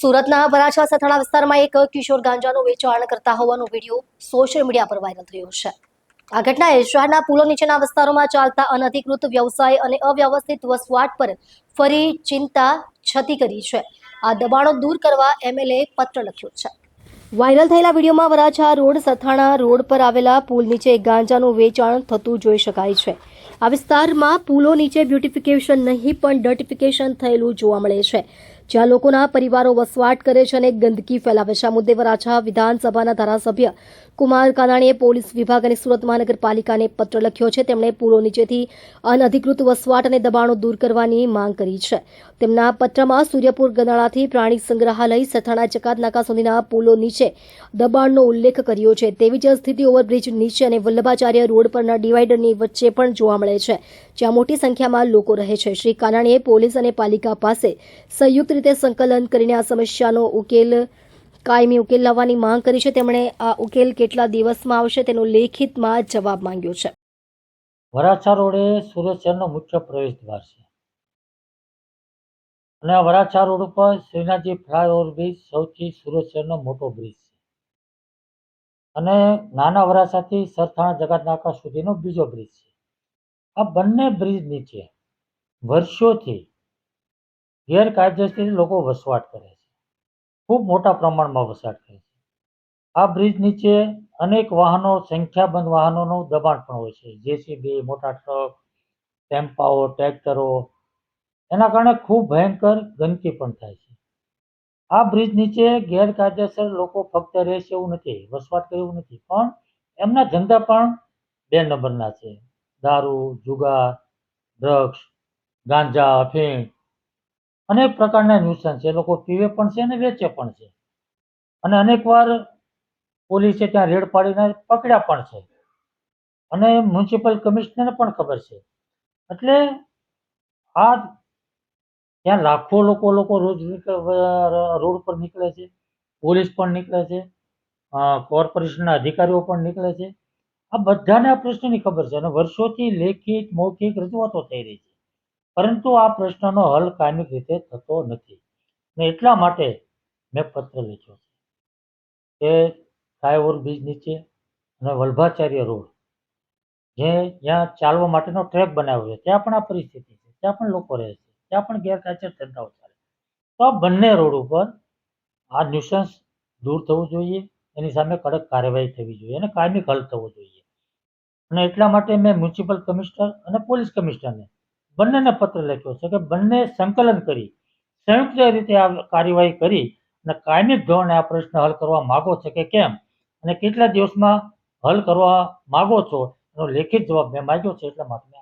સુરતના વરાછા સથાણા વિસ્તારમાં એક કિશોર ગાંજાનું વેચાણ કરતા હોવાનો વીડિયો સોશિયલ મીડિયા પર વાયરલ થયો છે. આ ઘટનાએ શહેરના પુલો નીચેના વિસ્તારોમાં ચાલતા અનધિકૃત વ્યવસાય અને અવ્યવસ્થિત વસવાટ પર ફરી ચિંતા છતી કરી છે. આ દબાણો દૂર કરવા એમએલએ પત્ર લખ્યો છે. વાયરલ થયેલા વિડીયોમાં વરાછા રોડ સથાણા રોડ પર આવેલા પુલ નીચે ગાંજાનું વેચાણ થતું જોઈ શકાય છે. આ વિસ્તારમાં પુલો નીચે બ્યુટિફિકેશન નહીં પણ ડર્ટિફિકેશન થયેલું જોવા મળે છે. જ્યાં લોકોના પરિવારો વસવાટ કરે છે અને ગંદકી ફેલાવે છે. આ મુદ્દે વરાછા વિધાનસભાના ધારાસભ્ય કુમાર કાનાણીએ પોલીસ વિભાગ અને સુરત મહાનગરપાલિકાને પત્ર લખ્યો છે. તેમણે પુલો નીચેથી અનધિકૃત વસવાટ અને દબાણો દૂર કરવાની માંગ કરી છે. તેમના પત્રમાં સૂર્યપુર ગનાળાથી પ્રાણી સંગ્રહાલય સથાણા ચકાત નાકા સુધીના પુલો નીચે દબાણનો ઉલ્લેખ કર્યો છે. તેવી જ સ્થિતિ ઓવરબ્રિજ નીચે અને વલ્લભાચાર્ય રોડ પરના ડિવાઈડરની વચ્ચે પણ જોવા મળે છે. જ્યાં મોટી સંખ્યામાં લોકો રહે છે. શ્રી કાનાણીએ પોલીસ અને પાલિકા પાસે સંયુક્ત રીતે સંકલન કરીને આ સમસ્યાનો ઉકેલ, કાયમી ઉકેલ લાવવાની માંગ કરી છે. તેમણે આ ઉકેલ કેટલા દિવસમાં આવશે તેનો લેખિતમાં જવાબ માંગ્યો છે. વરાછા રોડે સુરત શહેરનો મુખ્ય પ્રવેશ દ્વાર છે. અને વરાછા રોડ ઉપર શ્રીનાથજી ફ્લાયઓવર બ્રિજ સૌથી સુરત શહેરનો મોટો બ્રિજ છે. અને નાના વરાછાથી સરથાણા જગતનાકા સુધીનો બીજો બ્રિજ છે. આ બંને બ્રિજ નીચે, વર્ષોથી ગેરકાયદેસર લોકો વસવાટ કરે છે. ખૂબ મોટા પ્રમાણમાં વસવાટ કરે છે. આ બ્રિજ નીચે અનેક વાહનો, સંખ્યાબંધ વાહનોનું દબાણ પણ હોય છે. જેસીબી મોટા ટ્રક ટેમ્પાઓ, ટ્રેક્ટરો, એના કારણે ખૂબ ભયંકર ગંદકી પણ થાય છે. આ બ્રિજ નીચે ગેરકાયદેસર લોકો ફક્ત રહેશે એવું નથી, વસવાટ કરે એવું નથી. પણ એમના ધંધા પણ બે નંબરના છે. દારૂ, જુગાર ડ્રગ્સ ગાંજા અફીણ અનેક પ્રકારના ન્યુસન્સ છે લોકો પીવે પણ છે અને વેચે પણ છે. અને અનેકવાર પોલીસે ત્યાં રેડ પાડીને પકડ્યા પણ છે. અને મ્યુનિસિપલ કમિશનરને પણ ખબર છે. એટલે આ ત્યાં લાખો લોકો લોકો રોજ રોડ પર નીકળે છે, પોલીસ પણ નીકળે છે કોર્પોરેશનના અધિકારીઓ પણ નીકળે છે. આ બધાને આ પ્રશ્નની ખબર છે અને વર્ષોથી લેખિત, મૌખિક રજૂઆતો થઈ રહી છે. પરંતુ આ પ્રશ્નનો હલ કાયમિક રીતે થતો નથી. ને એટલા માટે મેં પત્ર લખ્યો છે કે ફ્લાયઓવર બ્રિજ નીચે અને વલ્ભાચાર્ય રોડ, જે જ્યાં ચાલવા માટેનો ટ્રેક બનાવ્યો છે, ત્યાં પણ આ પરિસ્થિતિ છે, ત્યાં પણ લોકો રહે છે, ત્યાં પણ ગેરકાયદેસર ધંધાઓ ચાલે તો આ બંને રોડ ઉપર આ ન્યુસન્સ દૂર થવું જોઈએ. એની સામે કડક કાર્યવાહી થવી જોઈએ અને કાયમી હલ થવો જોઈએ. અને એટલા માટે મેં મ્યુનિસિપલ કમિશનર અને પોલીસ કમિશનરને બંનેને પત્ર લખ્યો છે કે બંને સંકલન કરી સંયુક્ત રીતે આ કાર્યવાહી કરી અને કાયમી ધોરણે આ પ્રશ્ન હલ કરવા માગો છે કે કેમ? અને કેટલા દિવસમાં હલ કરવા માગો છો? એનો લેખિત જવાબ મેં માંગ્યો છે એટલા માટે